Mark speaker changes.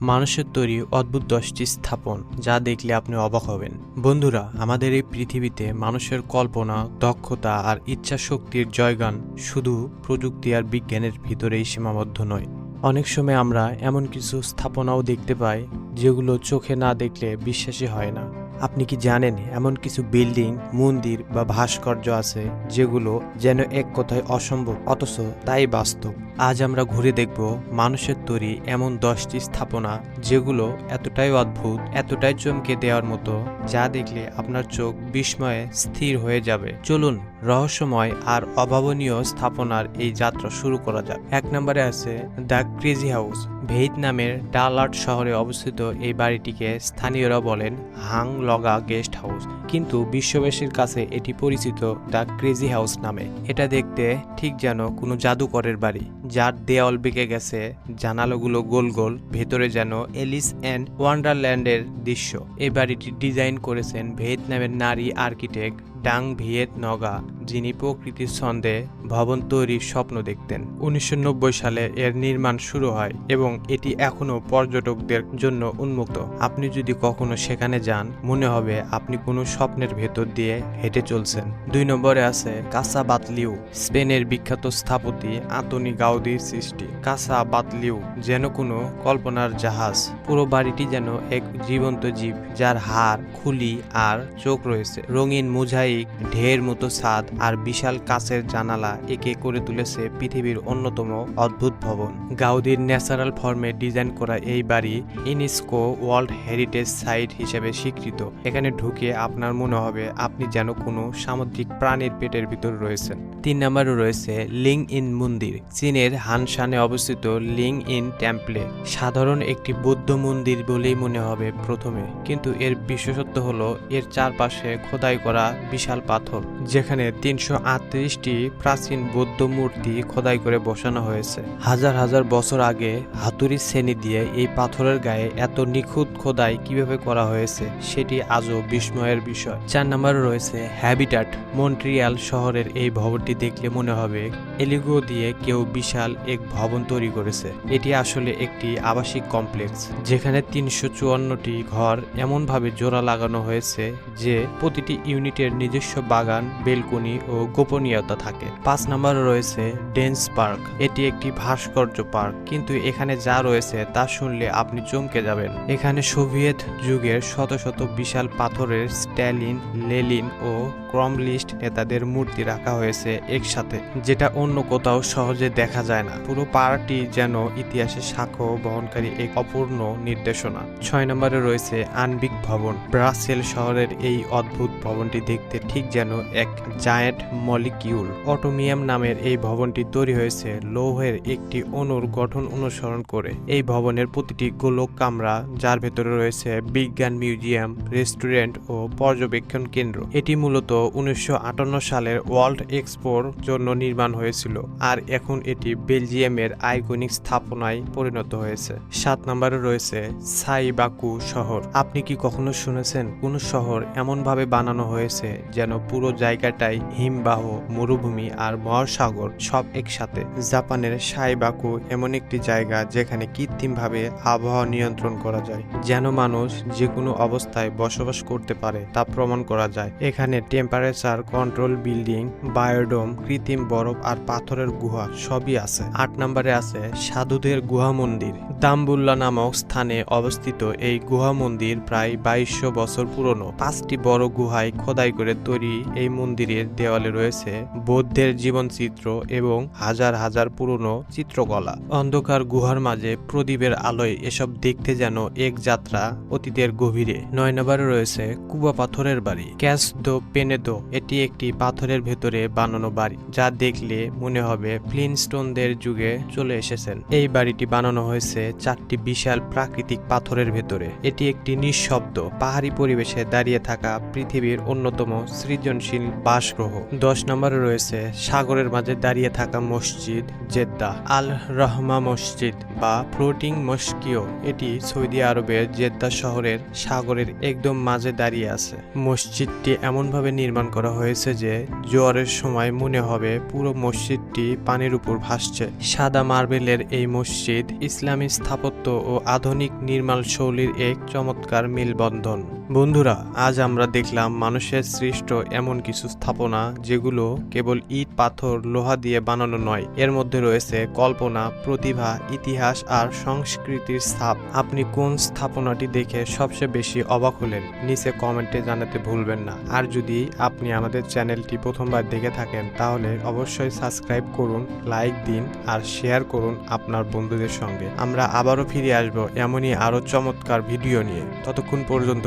Speaker 1: মানুষের তৈরি অদ্ভুত দশটি স্থাপন, যা দেখলে আপনি অবাক হবেন। বন্ধুরা, আমাদের এই পৃথিবীতে মানুষের কল্পনা, দক্ষতা আর ইচ্ছা শক্তির জয়গান শুধু প্রযুক্তি আর বিজ্ঞানের ভিতরেই সীমাবদ্ধ নয়। অনেক সময় আমরা এমন কিছু স্থাপনাও দেখতে পাই, যেগুলো চোখে না দেখলে বিশ্বাসী হয় না। আপনি কি জানেন এমন কিছু বিল্ডিং, মন্দির বা ভাস্কর্য আছে যেগুলো যেন এক কথায় অসম্ভব, অথচ তাই বাস্তব? আজ আমরা ঘুরে দেখব মানুষের তৈরি এমন দশটি স্থাপনা যেগুলো এতটাই অদ্ভুত, এতটাই চমকে দেওয়ার মতো, যা দেখলে আপনার চোখ বিস্ময়ে স্থির হয়ে যাবে। চলুন, রহস্যময় আর অভাবনীয় স্থাপনার এই যাত্রা শুরু করা যাক। এক নম্বরে আছে দ্য ক্রেজি হাউস। ভিয়েতনামের ডালার্ট শহরে অবস্থিত এই বাড়িটিকে স্থানীয়রা বলেন হাং লগা গেস্ট হাউস। কিন্তু বিশ্ববাসীর কাছে এটি পরিচিত দ্য ক্রেজি হাউস নামে। এটা দেখতে ঠিক যেন কোনো জাদুকরের বাড়ি, যার দেয়াল বেঁকে গেছে, জানালাগুলো গোল গোল, ভেতরে যেন এলিস অ্যান্ড ওয়ান্ডারল্যান্ডের দৃশ্য। এই বাড়িটি ডিজাইন করেছেন ভিয়েতনামের নারী আর্কিটেক্ট ডাং ভিয়েত নগা, যিনি প্রকৃতির ছন্দে ভবন তৈরির স্বপ্ন দেখতেন। উনিশশো নব্বই সালে এর নির্মাণ শুরু হয় এবং এটি এখনও পর্যটকদের জন্য উন্মুক্ত। আপনি যদি কখনো সেখানে যান, মনে হবে আপনি কোনো স্বপ্নের ভেতর দিয়ে হেঁটে চলছেন। দুই নম্বরে আছে কাসা বাতলিউ, স্পেনের বিখ্যাত স্থাপতি আতনি গাউদির সৃষ্টি। কাসা বাতলিউ যেন কোনো কল্পনার জাহাজ। পুরো বাড়িটি যেন এক জীবন্ত জীব, যার হাড়, খুলি আর চোখ রয়েছে। রঙিন মোজাইক ঢের মতো ছাদ আর বিশাল কাচের জানালা একে করে তুলেছে পৃথিবীর অন্যতম অদ্ভুত ভবন। গাউদির ন্যাচারাল ফর্মে ডিজাইন করা এই বাড়ি ইউনেস্কো ওয়ার্ল্ড হেরিটেজ সাইট হিসেবে স্বীকৃত। এখানে ঢুকে আপনার মনে হবে আপনি যেন কোনো সামুদ্রিক প্রাণীর পেটের ভিতর রয়েছেন। তিন নম্বরে রয়েছে লিং ইন মন্দির, চীনের হানসানে অবস্থিত লিং ইন টেম্পলে। সাধারণ একটি বৌদ্ধ মন্দির বলেই মনে হবে প্রথমে, কিন্তু এর বিশেষত্ব হলো এর চারপাশে খোদাই করা বিশাল পাথর, যেখানে তিনশো আটত্রিশটি প্রাচীন বৌদ্ধ মূর্তি খোদাই করে বসানো হয়েছে। হাজার হাজার বছর আগে হাতুড়ি শ্রেণি দিয়ে এই পাথরের গায়ে এত নিখুঁত খোদাই কীভাবে করা হয়েছে, সেটি আজও বিস্ময়ের বিষয়। চার নম্বরে রয়েছে হ্যাবিটাট, মন্ট্রিয়াল শহরের এই ভবনটি দেখলে মনে হবে এলিগো দিয়ে কেউ বিশাল এক ভবন তৈরি করেছে। এটি আসলে একটি আবাসিক কমপ্লেক্স, যেখানে তিনশো চুয়ান্নটি ঘর এমনভাবে জোড়া লাগানো হয়েছে যে প্রতিটি ইউনিটের নিজস্ব বাগান, বেলকনি ও গোপনীয়তা থাকে। পাঁচ নম্বরে রয়েছে ডেন্স পার্ক। এটি একটি ভাস্কর্য পার্ক, কিন্তু এখানে যা রয়েছে তা শুনলে আপনি চমকে যাবেন। এখানে সোভিয়েত যুগের শত শত বিশাল পাথরের স্ট্যালিন, লেলিন ও ক্রমলিস্ট নেতাদের মূর্তি রাখা হয়েছে একসাথে, যেটা অন্য কোথাও সহজে দেখা যায় না। পুরো পার্কটি যেন ইতিহাসের সাক্ষ্য বহনকারী এক অপূর্ণ নির্দেশনা। ছয় নম্বরে রয়েছে আনবিক ভবন। ব্রাসেল শহরের এই অদ্ভুত ভবনটি দেখতে ঠিক যেন এক জায়েন্ট মলিকিউল অটোমিয়াম নামের এই ভবনটি তৈরি হয়েছে। লৌহের একটি অণুর গঠন অনুসরণ করে। এই ভবনের প্রতিটি গোলক কামরা, যার ভেতরে রয়েছে বিজ্ঞান মিউজিয়াম, রেস্টুরেন্ট ও পর্যবেক্ষণ কেন্দ্র। এটি মূলত উনিশশো আটান্ন সালের ওয়ার্ল্ড এক্সপোর জন্য নির্মাণ হয়েছিল আর এখন এটি বেলজিয়ামের আইকনিক স্থাপনায় পরিণত হয়েছে। সাত নম্বরে রয়েছে সাইবাকু শহর। আপনি কি কখনো শুনেছেন, কোন শহর এমনভাবে বানানো হয়েছে যেন পুরো জায়গাটাই হিমবাহ, মরুভূমি আর মহাসাগর সব একসাথে। জাপানের সাইবাকু এমন একটি জায়গা যেখানে কৃত্রিমভাবে আবহাওয়া নিয়ন্ত্রণ করা যায়, যেন মানুষ যে কোনো অবস্থায় বসবাস করতে পারে তা প্রমাণ করা যায়। এখানে টেম্পারেচার কন্ট্রোল বিল্ডিং বায়োডোম কৃত্রিম বরফ আর পাথরের গুহা সবই আছে। আট নম্বরে আছে সাধুদের গুহা মন্দির। দাম্বুল্লা নামক স্থানে অবস্থিত এই গুহা মন্দির প্রায় বাইশশো বছর পুরনো। পাঁচটি বড় গুহায় খোদাই করে তৈরি এই মন্দিরের দেওয়ালে রয়েছে বৌদ্ধের জীবনচিত্র এবং হাজার হাজার পুরনো চিত্রকলা। অন্ধকার গুহার মাঝে প্রদীপের আলোয় এসব দেখতে যেন এক যাত্রা অতীতের গভীরে। নয় নম্বরে রয়েছে কুবা পাথরের বাড়ি। ক্যাস দো পেনেদো, এটি একটি পাথরের ভেতরে বানানো বাড়ি, যা দেখলে মনে হবে ফ্লিনস্টোনদের যুগে চলে এসেছেন। এই বাড়িটি বানানো হয়েছে চারটি বিশাল প্রাকৃতিক পাথরের ভেতরে। এটি একটি নিঃশব্দ পাহাড়ি পরিবেশে দাঁড়িয়ে থাকা পৃথিবীর অন্যতম সৃজনশীল বাসগ্রহ দশ নম্বরে রয়েছে সাগরের মাঝে দাঁড়িয়ে থাকা মসজিদ জেদ্দা। আল রহমা মসজিদ বা ফ্লোটিং মস্কিও। এটি সৌদি আরবের জেদ্দা শহরের সাগরের একদম মাঝে দাঁড়িয়ে আছে। মসজিদটি এমনভাবে নির্মাণ করা হয়েছে যে জোয়ারের সময় মনে হবে পুরো মসজিদটি পানির উপর ভাসছে। সাদা মার্বেলের এই মসজিদ ইসলামী স্থাপত্য ও আধুনিক নির্মাণ শৈলীর এক চমৎকার মিলবন্ধন। বন্ধুরা, আজ আমরা দেখলাম মানুষের সৃষ্ট এমন কিছু স্থাপনা যেগুলো কেবল ইট, পাথর, লোহা দিয়ে বানানো নয়। এর মধ্যে রয়েছে কল্পনা, প্রতিভা, ইতিহাস আর সংস্কৃতির ছাপ। আপনি কোন স্থাপনাটি দেখে সবচেয়ে বেশি অবাক হলেন? নিচে কমেন্টে জানাতে ভুলবেন না। আর যদি আপনি আমাদের চ্যানেলটি প্রথমবার দেখে থাকেন, তাহলে অবশ্যই সাবস্ক্রাইব করুন, লাইক দিন আর শেয়ার করুন আপনার বন্ধুদের সঙ্গে। আমরা আবারও ফিরে আসব এমনই আরও চমৎকার ভিডিও নিয়ে। ততক্ষণ পর্যন্ত